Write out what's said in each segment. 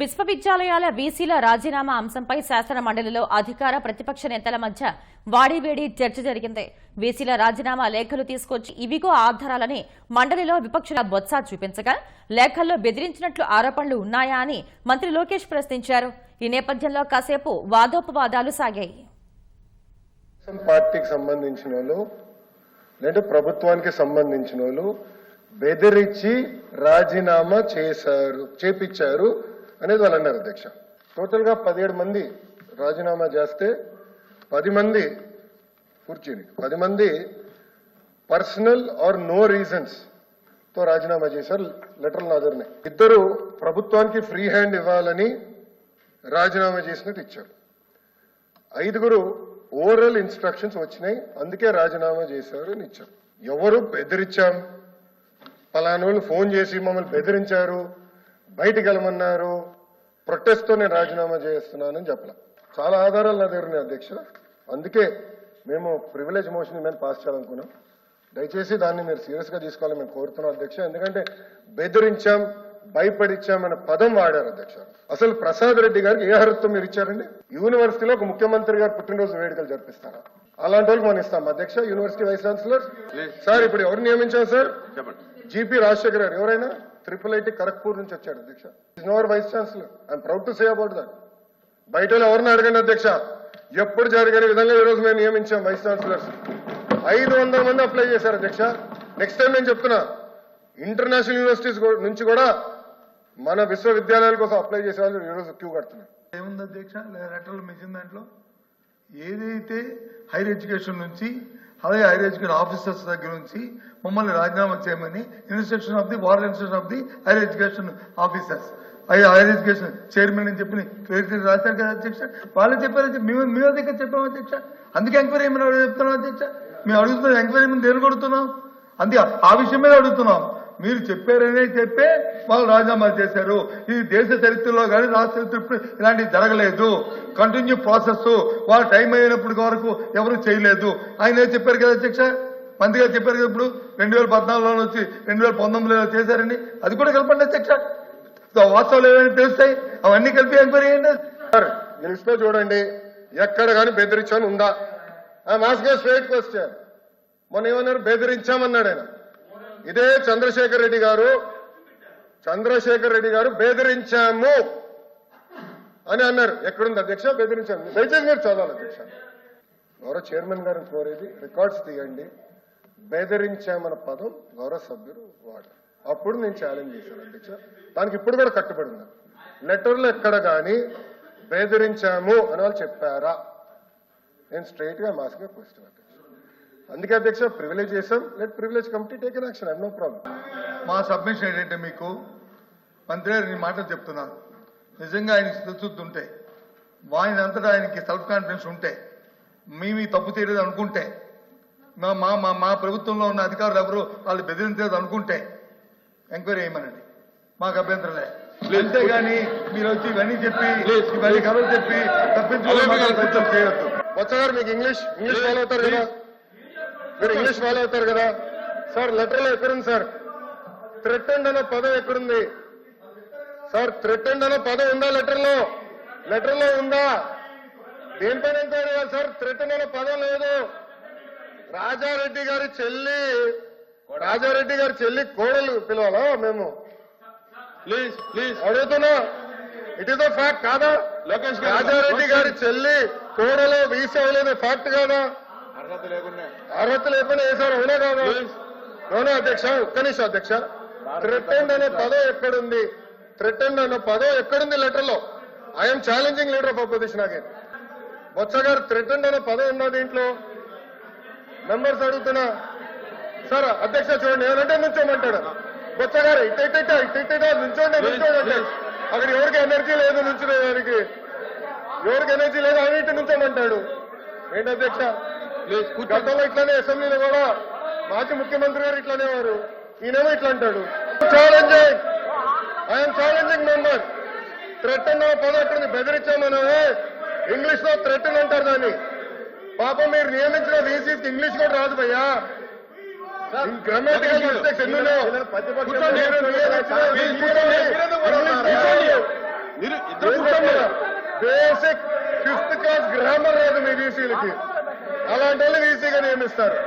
విశ్వవిద్యాలయాల వీసీల రాజీనామా అంశంపై శాసన మండలిలో అధికార ప్రతిపక్ష నేతల మధ్య వాడివేడి చర్చ జరిగింది. వీసీల రాజీనామా లేఖలు తీసుకొచ్చి ఇవిగో ఆధారాలని మండలిలో విపక్షుల బొత్స చూపించగా లేఖల్లో బెదిరించినట్లు ఆరోపణలు ఉన్నాయా అని మంత్రి లోకేష్ ప్రశ్నించారు. ఈ నేపథ్యంలో కాసేపు వాదోపవాదాలు సాగాయి. పార్టీకి సంబంధించిన వాళ్ళు లేదంటే ప్రభుత్వానికి సంబంధించిన వాళ్ళు బెదిరించి రాజీనామా చేశారు చేపించారు. అనేది వాళ్ళు అన్నారు అధ్యక్ష. టోటల్గా పదిహేడు మంది రాజీనామా చేస్తే పది మంది కూర్చుని పది మంది పర్సనల్ ఆర్ నో రీజన్స్తో రాజీనామా చేశారు లెటర్లు నాదర్నే ఇద్దరు ప్రభుత్వానికి ఫ్రీ హ్యాండ్ ఇవ్వాలని రాజీనామా చేసినట్టు ఇచ్చారు. ఐదుగురు ఓరల్ ఇన్స్ట్రక్షన్స్ వచ్చినాయి అందుకే రాజీనామా చేశారు అని ఇచ్చారు. ఎవరు బెదిరించాం? పలానోళ్ళు ఫోన్ చేసి మమ్మల్ని బెదిరించారు బయటికి వెళ్ళమన్నారు. ప్రొటెస్ట్తో నేను రాజీనామా చేస్తున్నానని చెప్పలే. చాలా ఆధారాలు నా దగ్గర అధ్యక్ష. అందుకే మేము ప్రివిలేజ్ మోషన్ మీద పాస్ చేయాలనుకున్నాం. దయచేసి దాన్ని మీరు సీరియస్గా తీసుకోవాలని మేము కోరుతున్నాం అధ్యక్ష. ఎందుకంటే బెదిరించాం భయపడిచ్చాం అనే పదం వాడారు అధ్యక్ష. అసలు ప్రసాద్ రెడ్డి గారికి ఏ అర్హత మీరు ఇచ్చారండి? యూనివర్సిటీలో ఒక ముఖ్యమంత్రి గారు పుట్టినరోజు వేడుకలు జరిపిస్తారా? అలాంటి వాళ్ళకి మనం ఇస్తాం అధ్యక్ష. University vice chancellor? సార్ ఇప్పుడు ఎవరు నియమించాం సార్? జీపీ రాజశేఖర్ గారు. ఎవరైనా? ట్రిపుల్ ఐటీ ఖరగ్పూర్ నుంచి వచ్చాడు అధ్యక్ష. Is now our vice chancellor I'm proud to say about that బయట ఎవరిని అడగండి అధ్యక్ష? ఎప్పుడు జరగని విధంగా ఈ రోజు మేము నియమించాం వైస్ ఛాన్సలర్స్ ఐదు వందల మంది అప్లై చేశారు అధ్యక్ష. నెక్స్ట్ టైం నేను చెప్తున్నా ఇంటర్నేషనల్ యూనివర్సిటీస్ నుంచి కూడా మన విశ్వవిద్యాలయాల కోసం అప్లై చేసే వాళ్ళు ఈ రోజు క్యూ కడుతున్నారు. ఏముంది అధ్యక్ష? లేదా లెటర్లు మించిన దాంట్లో ఏదైతే హైయర్ ఎడ్యుకేషన్ నుంచి అలాగే హైయర్ ఎడ్యుకేషన్ ఆఫీసర్స్ దగ్గర నుంచి మమ్మల్ని రాజీనామా చేయమని instruction of the war instruction of the higher education officers. అయ్యా హైయర్ ఎడ్యుకేషన్ చైర్మన్ అని చెప్పి క్రెడిట్ రాశారు కదా అధ్యక్ష? వాళ్ళు చెప్పారు మేము మేము దగ్గర చెప్పాము అధ్యక్ష. అందుకే ఎంక్వైరీ ఏమైనా చెప్తున్నాం అధ్యక్ష? మేము అడుగుతున్నాం ఎంక్వైరీ మేము దేని కొడుతున్నాం అందుకే ఆ విషయం మీద అడుగుతున్నాం. మీరు చెప్పారనే చెప్పే వాళ్ళు రాజీనామా చేశారు. ఇది దేశ చరిత్రలో కానీ రాష్ట్ర చరిత్ర ఇలాంటివి జరగలేదు. కంటిన్యూ ప్రాసెస్ వాళ్ళ టైం అయినప్పటి వరకు ఎవరు చేయలేదు. ఆయన చెప్పారు కదా అధ్యక్ష? మందిగా గారు చెప్పారు కదా ఇప్పుడు? రెండు వేల పద్నాలుగులో వచ్చి రెండు వేల పంతొమ్మిదిలో చేశారని. అది కూడా కలపండి అధ్యక్ష. వాస్తవాలు ఏమైనా తెలుస్తాయి? అవన్నీ కలిపి ఎంక్వైరీ చేయండి. సార్ ఈ లిస్ట్లో చూడండి. ఎక్కడ కానీ బెదిరించాను ఉందా? ఆ మాస్గా స్ట్రైట్ క్వశ్చన్ మొన్న ఏమన్నారు? బెదిరించామన్నాడు ఆయన. ఇదే చంద్రశేఖర్ రెడ్డి గారు. చంద్రశేఖర్ రెడ్డి గారు బెదిరించాము అని అన్నారు. ఎక్కడుంది అధ్యక్ష? బెదిరించాము. దయచేసి మీరు చదవాలి అధ్యక్ష. గౌరవ చైర్మన్ గారిని కోరేది రికార్డ్స్ తీయండి. బెదిరించామన్న పదం గౌరవ సభ్యులు వాడారు అప్పుడు నేను ఛాలెంజ్ చేశాను అధ్యక్ష. దానికి ఇప్పుడు కూడా కట్టుబడి ఉన్నాను లెటర్లు ఎక్కడ కానీ బెదిరించాము అని వాళ్ళు చెప్పారా? నేను స్ట్రైట్గా మాస్గా క్వశ్చన్ అధ్యక్ష. అందుకే అధ్యక్ష ప్రివిలేజ్ చేశాం. Let privilege committee take action no problem మా సబ్మిషన్ ఏంటంటే మీకు మంత్రి గారు ఈ మాటలు చెప్తున్నాను నిజంగా ఆయన చిత్తశుద్ధి ఉంటే ఆయన అంతటా ఆయనకి సెల్ఫ్ కాన్ఫిడెన్స్ ఉంటే మేము తప్పు చేయలేదు అనుకుంటే మా మా మా మా ప్రభుత్వంలో ఉన్న అధికారులు ఎవరు వాళ్ళు బెదిరించలేదు అనుకుంటే ఎంక్వైరీ చేయమనండి. మాకు అభ్యంతరం లేదు. అంతేగాని మీరు వచ్చి ఇవన్నీ చెప్పి ఇవన్నీ కథలు చెప్పి తప్పించుకోవడం చేయొద్దు. బొత్స గారు మీకు ఇంగ్లీష్ ఇంగ్లీష్ ఫాలో అవుతారు కదా మీరు ఇంగ్లీష్ ఫాలో అవుతారు కదా? సార్ లెటర్లో ఎక్కడుంది సార్? థ్రెటెండ్ అనే పదం ఎక్కడుంది? సార్ థ్రెటెండ్ అనే పదం ఉందా లెటర్లో లెటర్లో ఉందా? దేనిపైన ఎంక్వైరీ చేయాలి సార్? థ్రెటెండ్ అనే పదం లేదు. రాజారెడ్డి గారి చెల్లి రాజారెడ్డి గారి చెల్లి కోడలు పిలవాలా మేము? Please please. అడుగుతున్నా. ఇట్ ఈస్ ద ఫ్యాక్ట్ కాదా? లోకేష్ రాజారెడ్డి గారి చెల్లి కోడలో వీసీ ఫ్యాక్ట్ కాదా? అర్హత లేకుండా. వేశారు అవునా కాదా? అవునా అధ్యక్ష? ఒక్క నిమిషం అధ్యక్ష. థ్రెటెండ్ అనే పదం ఎక్కడుంది? థ్రెటెండ్ అనే పదం ఎక్కడుంది లెటర్లో I'm challenging leader of opposition again Botsa గారు థ్రెటెండ్ అనే పదం ఉందా దీంట్లో? మెంబర్స్ అడుగుతున్నా. సార్ అధ్యక్ష చూడండి ఏమంటే నుంచోమంటాడు? బొత్స గారు it it it it it it నుంచోండి నుంచోండి అక్కడ ఎవరికి ఎనర్జీ లేదు నుంచునేదానికి? ఎవరికి ఎనర్జీ లేదు ఆయన ఇటు నుంచోమంటాడు. ఏంటి అధ్యక్ష? గతంలో ఇట్లానే అసెంబ్లీలో కూడా మాజీ ముఖ్యమంత్రి గారు ఇట్లానే వారు ఈయనేమో ఇట్లా అంటాడు challenging I'm challenging member threaten పదం ఎక్కడుంది బెదిరించామనో ఇంగ్లీష్లో థ్రెటన్ అంటారు దాన్ని పాపం మీరు నియమించిన వీసీస్ ఇంగ్లీష్ కూడా రాదు భయ్యా గ్రామాటికల్ మిస్టేక్స్ ఎన్నో బేసిక్ ఫిఫ్త్ క్లాస్ గ్రామర్ రాదు మీ వీసీలకి అలాంటి వాళ్ళు వీసీగా నియమిస్తారు.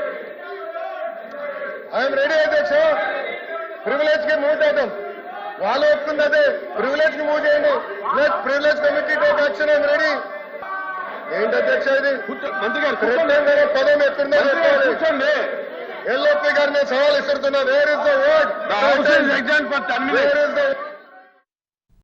ఐఎమ్ రెడీ అధ్యక్ష ప్రివిలేజ్కి మూవ్ చేద్దాం. వాళ్ళు ఒప్పుకుంది అదే. ప్రివిలేజ్కి మూవ్ చేయండి. Let privilege committee take action I am ready ఏంటి అధ్యక్ష ఇది? మంత్రి గారు పదం ఎత్తుందో కూర్చోండి. ఎల్ఓపి గారిని సవాల్ ఇస్తున్నా. Where is the word exam for ten where is the